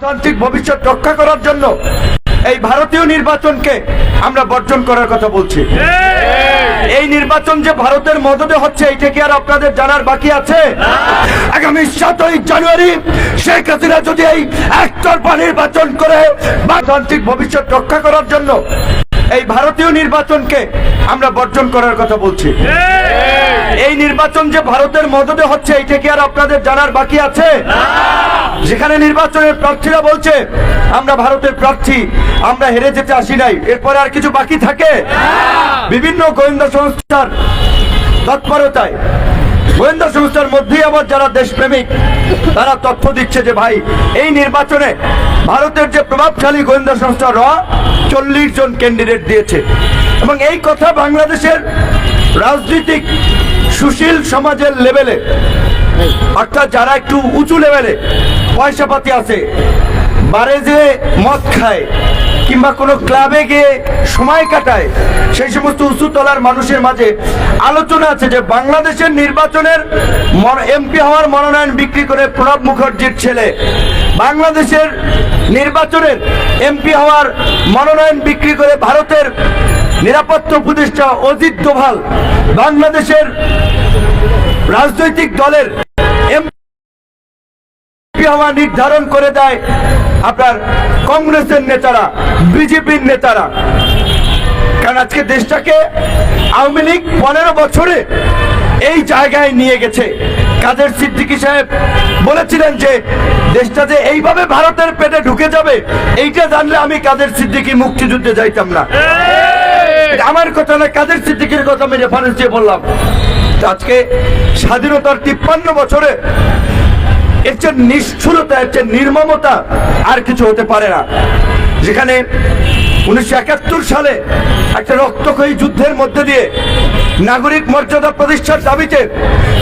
গণতান্ত্রিক ভবিষ্যৎ রক্ষা করার জন্য এই ভারতীয় নির্বাচনকে আমরা বর্জন করার কথা বলছি। এই নির্বাচন যে ভারতের মদদে হচ্ছে, এইটা কি আর আপনাদের জানার বাকি আছে? আগামী সাতই জানুয়ারি শেখ হাসিনা যদি এই একতরফা নির্বাচন করে গণতান্ত্রিক ভবিষ্যৎ রক্ষা করার জন্য এই ভারতীয় নির্বাচনকে আমরা বর্জন করার কথা বলছি। এই নির্বাচন যে ভারতের মদদে হচ্ছে এইটা কি আর আপনাদের জানার বাকি আছে? যেখানে নির্বাচনের প্রার্থীরা বলছে আমরা ভারতের প্রার্থী আমরা হেরে যেতে আসি নাই এরপরে আর কিছু বাকি থাকে? বিভিন্ন গোয়েন্দা সংস্থার তৎপরতায় গোয়েন্দা সংস্থার মধ্যেই আবার যারা দেশপ্রেমিক তারা তথ্য দিচ্ছে যে ভাই এই নির্বাচনে ভারতের যে প্রভাবশালী গোয়েন্দা সংস্থা র চল্লিশ জন ক্যান্ডিডেট দিয়েছে। এবং এই কথা বাংলাদেশের রাজনৈতিক সুশীল সমাজের লেভেলে। অর্থাৎ যারা একটু উঁচু লেভেলে পয়সা পাতি আছে, বারে যে মদ খায়, কিংবা কোনো ক্লাবে গিয়ে সময় কাটায়, সেই সমস্ত উঁচু তলার মানুষের মাঝে আলোচনা আছে যে বাংলাদেশের নির্বাচনের এমপি হওয়ার মনোনয়ন বিক্রি করে প্রণব মুখার্জির ছেলে, বাংলাদেশের নির্বাচনের এমপি হওয়ার মনোনয়ন বিক্রি করে ভারতের নিরাপত্তা উপদেষ্টা অজিত দোভাল বাংলাদেশের রাজনৈতিক দলের হওয়া নির্ধারণ করে দেয় আপনার কংগ্রেসের নেতারা, বিজেপির নেতারা। কারণ আজকে দেশটাকে আওয়ামী লীগ পনেরো বছরে এই জায়গায় নিয়ে গেছে। কাদের সিদ্দিকী সাহেব বলেছিলেন যে, দেশটা যে এইভাবে ভারতের পেটে ঢুকে যাবে, এইটা জানলে আমি কাদের সিদ্দিকী মুক্তিযুদ্ধে যাইতাম না। আমার কথা না, কাদের সিদ্দিকের কথা আমি রেফারেন্স দিয়ে বললাম? আজকে স্বাধীনতার তিপ্পান্ন বছরে এর চেয়ে নিষ্ঠুরতা, এর চেয়ে নির্মমতা আর কিছু হতে পারে না। যেখানে উনিশশো একাত্তর সালে একটা রক্তক্ষয়ী যুদ্ধের মধ্যে দিয়ে নাগরিক মর্যাদা প্রতিষ্ঠার দাবিতে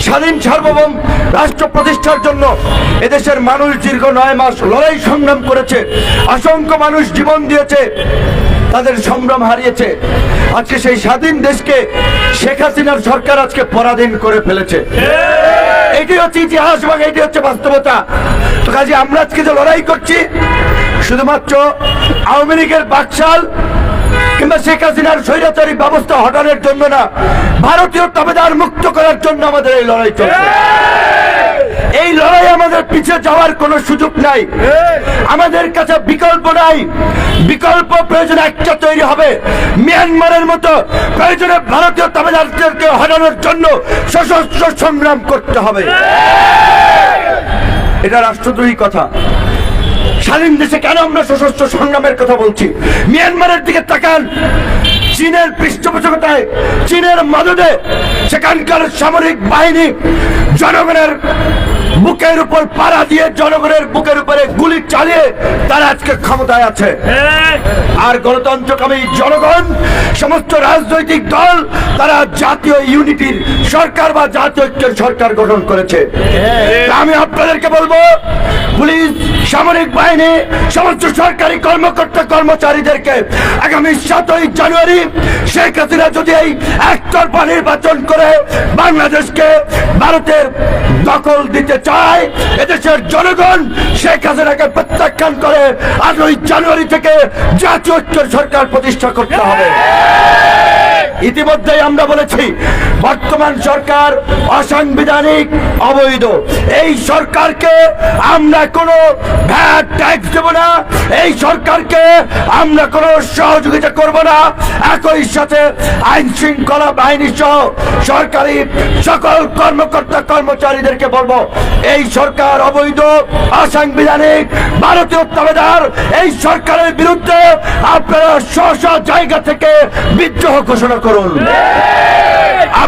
স্বাধীন সার্বভৌম রাষ্ট্র প্রতিষ্ঠার জন্য এদেশের মানুষ দীর্ঘ নয় মাস লড়াই সংগ্রাম করেছে। অসংখ্য মানুষ জীবন দিয়েছে। তাদের সম্ভ্রম হারিয়েছে। আজকে সেই স্বাধীন দেশকে শেখ হাসিনার সরকার আজকে পরাধীন করে ফেলেছে। এটি হচ্ছে ইতিহাস এবং এটি হচ্ছে বাস্তবতা। তো কাজে আমরা আজকে যে লড়াই করছি, শুধুমাত্র আওয়ামী লীগের বাকশাল কিংবা শেখ হাসিনার স্বৈরাচারী ব্যবস্থা হটানোর জন্য না, ভারতীয় তাবেদার মুক্ত করার জন্য আমাদের এই লড়াই চলছে। এই লড়াই আমাদের পিছিয়ে যাওয়ার কোনো সুযোগ নাই। আমাদের কাছে বিকল্প নাই। বিকল্প প্রয়োজন একটা তৈরি হবে। মিয়ানমারের মতো প্রয়োজনে ভারতীয় তাবেদারদেরকে হটানোর জন্য সশস্ত্র সংগ্রাম করতে হবে। এটা রাষ্ট্রদ্রোহী কথা। স্বাধীন দেশে কেন আমরা সশস্ত্র সংগ্রামের কথা বলছি? মিয়ানমারের দিকে তাকান। চীনের পৃষ্ঠপোষকতায়, চীনের মদদে সেখানকার সামরিক বাহিনী জনগণের বুকের উপর পাড়া দিয়ে জনগণের বুকের উপরে গুলি চালিয়ে তারা আজকে ক্ষমতায় আছে। আর গণতন্ত্রকামী জনগণ সমস্ত রাজনৈতিক দল তারা জাতীয় ইউনিটির সরকার বা জাতীয় সরকার গঠন করেছে। তা আমি আপনাদেরকে বলব সামরিক বাহিনী, সমস্ত সরকারি কর্মকর্তা কর্মচারীদেরকে আগামী সাতই জানুয়ারি শেখ হাসিনা যদি এই একতরফা নির্বাচন করে বাংলাদেশকে ভারতের দখল দিতে চায়, এদেশের জনগণ শেখ হাসিনাকে প্রত্যাখ্যান করে আটই জানুয়ারি থেকে জাতীয় সরকার প্রতিষ্ঠা করতে হবে। ইতিমধ্যেই আমরা বলেছি, বর্তমান সরকার অসাংবিধানিক, অবৈধ। এই সরকারকে আমরা কোনো ভ্যাট ট্যাক্স দেব না, এই সরকারকে আমরা কোনো সহযোগিতা করব না। একই সাথে আইন শৃঙ্খলা বাহিনী সহ সরকারি সকল কর্মকর্তা কর্মচারীদেরকে বলব, এই সরকার অবৈধ, অসাংবিধানিক, ভারতীয় তাবেদার, এই সরকারের বিরুদ্ধে আপনারা স্ব জায়গা থেকে বিদ্রোহ ঘোষণা করুন।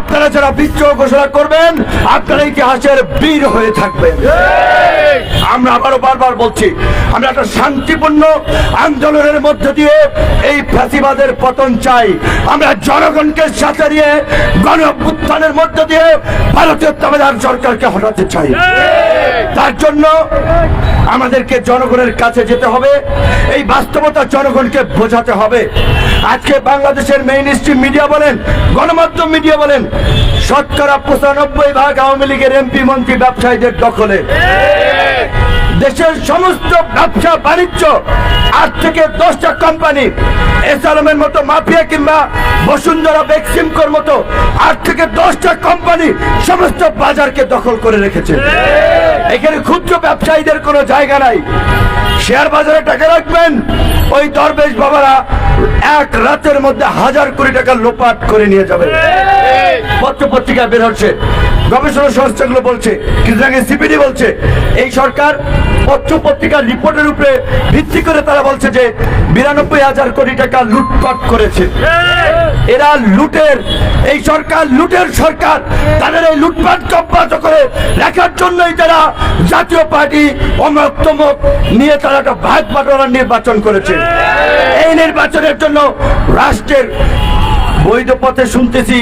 আপনারা যারা বিদ্রোহ ঘোষণা করবেন, আপনারা ইতিহাসের বীর হয়ে থাকবেন। আমরা আবারও বারবার বলছি, আমরা একটা শান্তিপূর্ণ আন্দোলনের মধ্য দিয়ে এই ফ্যাসিবাদের পতন চাই। আমরা জনগণকে সাথে নিয়ে গণ অভ্যুত্থানের মধ্য দিয়ে ভারতীয় তাবেদার সরকারকে হটাতে চাই। তার জন্য আমাদেরকে জনগণের কাছে যেতে হবে, এই বাস্তবতা জনগণকে বোঝাতে হবে। আজকে বাংলাদেশের মেইন স্ট্রিম মিডিয়া বলেন, গণমাধ্যম মিডিয়া বলেন শতকরা পঁচানব্বই ভাগ আওয়ামী লীগের এমপি, মন্ত্রী, ব্যবসায়ীদের দখলে। দেশের সমস্ত ব্যবসা, বাণিজ্য, আট থেকে দশটা কোম্পানি এসালামের মতো মাফিয়া কিংবা বসুন্ধরা বেক্সিমকোর মতো আট থেকে দশটা কোম্পানি সমস্ত বাজারকে দখল করে রেখেছে। এখানে ক্ষুদ্র ব্যবসায়ীদের কোনো জায়গা নাই। শেয়ার বাজারে টাকা রাখবেন। ওই দরবেশ বাবারা এক রাতের মধ্যে হাজার কোটি টাকা লোপাট করে নিয়ে যাবে। পত্র পত্রিকা বের হচ্ছে। গবেষণা সংস্থাগুলো বলছে আগে সিপিডি বলছে, এই সরকার পত্র পত্রিকার রিপোর্টের উপরে ভিত্তি করে তারা বলছে যে বিরানব্বই হাজার কোটি টাকা লুটপাট করেছে। এরা লুটের, এই সরকার লুটের সরকার। তাদের এই লুটপাট অব্যাহত করে রাখার জন্যই তারা জাতীয় পার্টি অমক্তমক নিয়ে তারা একটা ভাগ বাটোয়ারার নির্বাচন করেছে। এই নির্বাচনের জন্য রাষ্ট্রের বৈধ পথে শুনতেছি,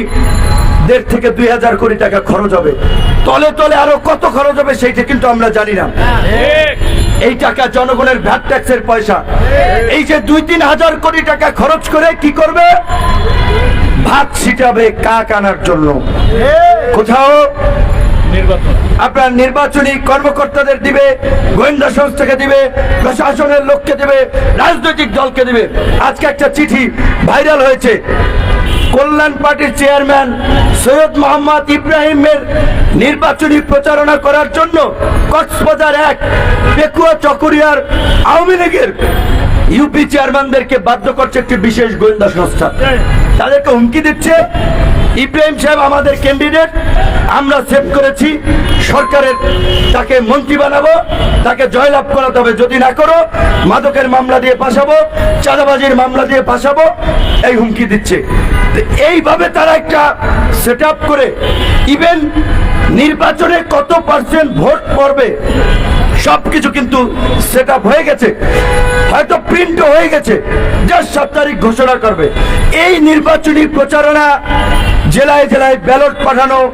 দেড় থেকে দুই হাজার কোটি টাকা খরচ হবে। তলে তলে আরও কত খরচ হবে সেইটা কিন্তু আমরা জানি না। এই টাকা জনগণের ভ্যাট ট্যাক্সের পয়সা। এই যে দুই তিন হাজার কোটি টাকা খরচ করে কি করবে? ভাত ছিটাবে কাক আনার জন্য। কোথাও আপনার নির্বাচনী কর্মকর্তাদের দিবে, গোয়েন্দা সংস্থাকে দিবে, প্রশাসনের লোককে দিবে, রাজনৈতিক দলকে দিবে। আজকে একটা চিঠি ভাইরাল হয়েছে। কল্যাণ পার্টির চেয়ারম্যান সৈয়দ মোহাম্মদ ইব্রাহিমের নির্বাচনী প্রচারণা করার জন্য কক্সবাজার এক, পেকুয়া চকরিয়ার আওয়ামী লীগের ইউপি চেয়ারম্যানদেরকে বাধ্য করছে একটি বিশেষ গোয়েন্দা সংস্থা। তাদেরকে হুমকি দিচ্ছে ইব্রাহিম সাহেব আমাদের ক্যান্ডিডেট আমরা সেভ করেছি। সরকারের তাকে মন্ত্রী বানাবো, তাকে জয়লাভ করাতে হবে। যদি না করো, মাদকের মামলা দিয়ে পাঠাবো চাঁদাবাজির মামলা দিয়ে পাঠাবো এই হুমকি দিচ্ছে। এইভাবে তারা একটা সেট করে ইভেন নির্বাচনে কত পার্সেন্ট ভোট পড়বে, সবকিছু কিন্তু সেট হয়ে গেছে। হয়তো প্রিন্ট হয়ে গেছে যা সাত তারিখ ঘোষণা করবে। এই নির্বাচনী প্রচারণা জেলায় জেলায় ব্যালট পাঠানো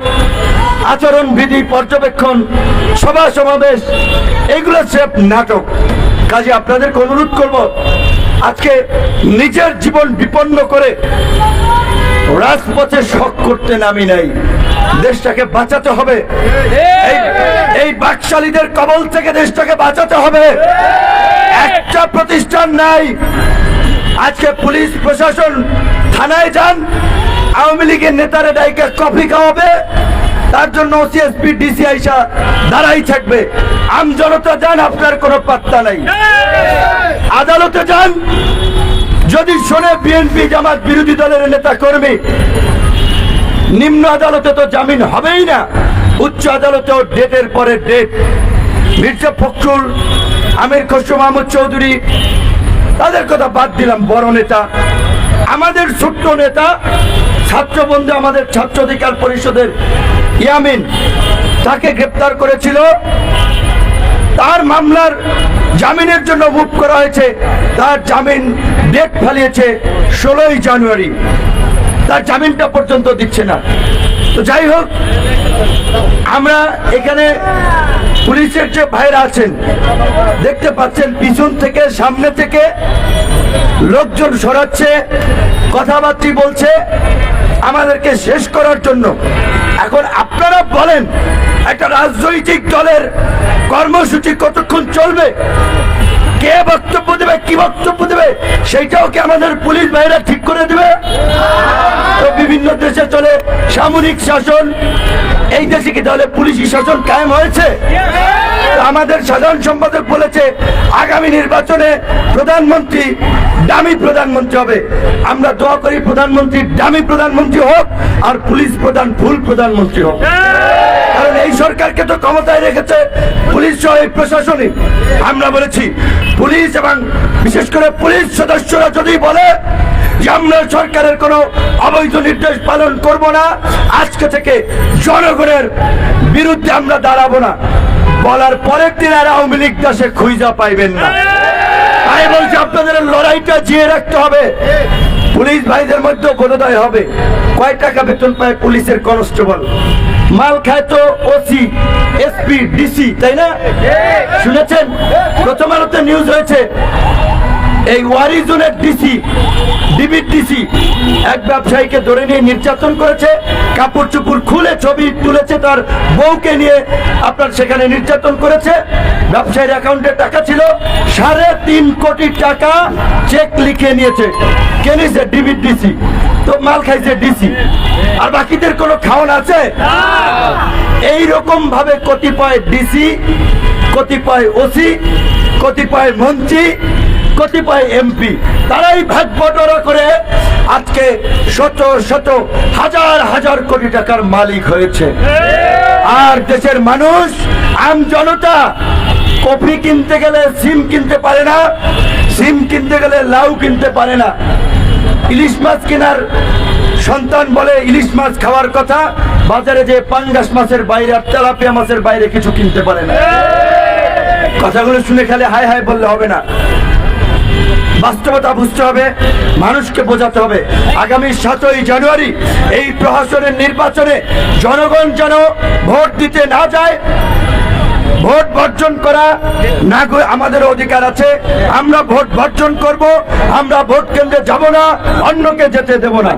আচরণ বিধি পর্যবেক্ষণ, সভা সমাবেশ, এগুলো সেফ নাটক। কাজে আপনাদেরকে অনুরোধ করব, আজকে নিজের জীবন বিপন্ন করে রাজপথে শখ করতে নামি নাই। দেশটাকে বাঁচাতে হবে। এই- এই বাকশালীদের কবল থেকে দেশটাকে বাঁচাতে হবে। একটা প্রতিষ্ঠান নাই। আজকে পুলিশ প্রশাসন থানায় যান। আওয়ামী লীগের নেতারা ডাইকে কফি খাওয়াবে, তার জন্য ওসিএসপি ডিসি আইসা দাঁড়াই থাকবে। আম জনতা যান আপনার কোনো পাত্তা নাই। আদালতে যান। যদি শোনে বিএনপি জামাত বিরোধী দলের নেতা কর্মী, নিম্ন আদালতে তো জামিন হবেই না। উচ্চ আদালতেও ডেটের পরে ডেট। মির্জা ফখরুল, আমির খসরু মাহমুদ চৌধুরী, তাদের কথা বাদ দিলাম বড় নেতা। আমাদের ছোট্ট নেতা ছাত্র বন্ধু আমাদের ছাত্র অধিকার পরিষদের ইয়ামিন, তাকে গ্রেপ্তার করেছিল। তার মামলার জামিনের জন্য মুভ করা হয়েছে। তার জামিন ডেট ফালিয়েছে ষোলোই জানুয়ারি। তার জামিনটা পর্যন্ত দিচ্ছে না। তো যাই হোক, আমরা এখানে পুলিশের যে ভাইরা আছেন, দেখতে পাচ্ছেন পিছন থেকে, সামনে থেকে লোকজন সরাচ্ছে, কথাবার্তি বলছে। আমাদেরকে শেষ করার জন্য। এখন আপনারা বলেন একটা রাজনৈতিক দলের কর্মসূচি কতক্ষণ চলবে? কে বক্তব্য দেবে, কি বক্তব্য দেবে, সেইটাও কি আমাদের পুলিশ ভাইরা ঠিক করে দেবে? তো বিভিন্ন দেশে চলে সামরিক শাসন, এই দেশে কি তাহলে পুলিশি শাসন কায়েম হয়েছে? আমাদের সাধারণ সম্পাদক বলেছে, আগামী নির্বাচনে প্রধানমন্ত্রী দামি প্রধানমন্ত্রী হবে। আমরা দোয়া করি প্রধানমন্ত্রী দামি প্রধানমন্ত্রী হোক, আর পুলিশ প্রধান ফুল প্রধানমন্ত্রী হোক। কারণ এই সরকারকে তো ক্ষমতায় রেখেছে পুলিশ সহ এই প্রশাসনিক আমরা বলেছি পুলিশ এবং বিশেষ করে পুলিশ সদস্যরা যদি বলে যে আমরা সরকারের কোনো অবৈধ নির্দেশ পালন করব না, আজকে থেকে জনগণের বিরুদ্ধে আমরা দাঁড়াবো না। বলার পরের দিন আর আওয়ামী লীগ দেশে খুঁজা পাইবেন না। তাই বলছি আপনাদের লড়াইটা জিয়ে রাখতে হবে। পুলিশ ভাইদের মধ্যে বোধোদয় হবে। কয় টাকা বেতন পায় পুলিশের কনস্টেবল? মাল খায় তো ওসি এসপি ডিসি তাই না? শুনেছেন? প্রথম আলোতে নিউজ হয়েছে এই ওয়ারিজনের ডিসি ডিবির ডিসি এক ব্যবসায়ীকে ধরে নিয়ে নির্যাতন করেছে কাপড় চুপুর খুলে ছবি তুলেছে তার বউকে নিয়ে, আপনার সেখানে নির্যাতন করেছে। ব্যবসায়ীর অ্যাকাউন্টে টাকা ছিল, সাড়ে তিন কোটি টাকা চেক লিখে নিয়েছে। কে নিয়েছে? ডিবির ডিসি তো মাল খাইছে ডিসি আর বাকিদের কোনো খাওয়ান আছে? এই রকম ভাবে কতিপয় ডিসি কতিপয় ওসি কতিপয় মন্ত্রী কতিপয় এমপি তারাই ভাগ বটরা করে আজকে শত শত, হাজার হাজার কোটি টাকার মালিক হয়েছে। আর দেশের মানুষ, আম জনতা, কফি কিনতে গেলে সিম কিনতে পারে না, সিম কিনতে গেলে লাউ কিনতে পারে না। ইলিশ মাছ কেনার সন্তান বলে ইলিশ মাছ খাওয়ার কথা, বাজারে যে পাঙ্গাস মাছের বাইরে আর তেলাপিয়া মাছের বাইরে কিছু কিনতে পারে না। কথাগুলো শুনে খেলে হাই হাই বললে হবে না। বাস্তবতা বুঝতে হবে, মানুষকে বোঝাতে হবে। আগামী সাতই জানুয়ারি এই প্রশাসনের নির্বাচনে জনগণ যেন ভোট দিতে না যায়, ভোট বর্জন করা না আমাদের অধিকার আছে। আমরা ভোট বর্জন করব, আমরা ভোট কেন্দ্রে যাব না, অন্যকে যেতে দেব না।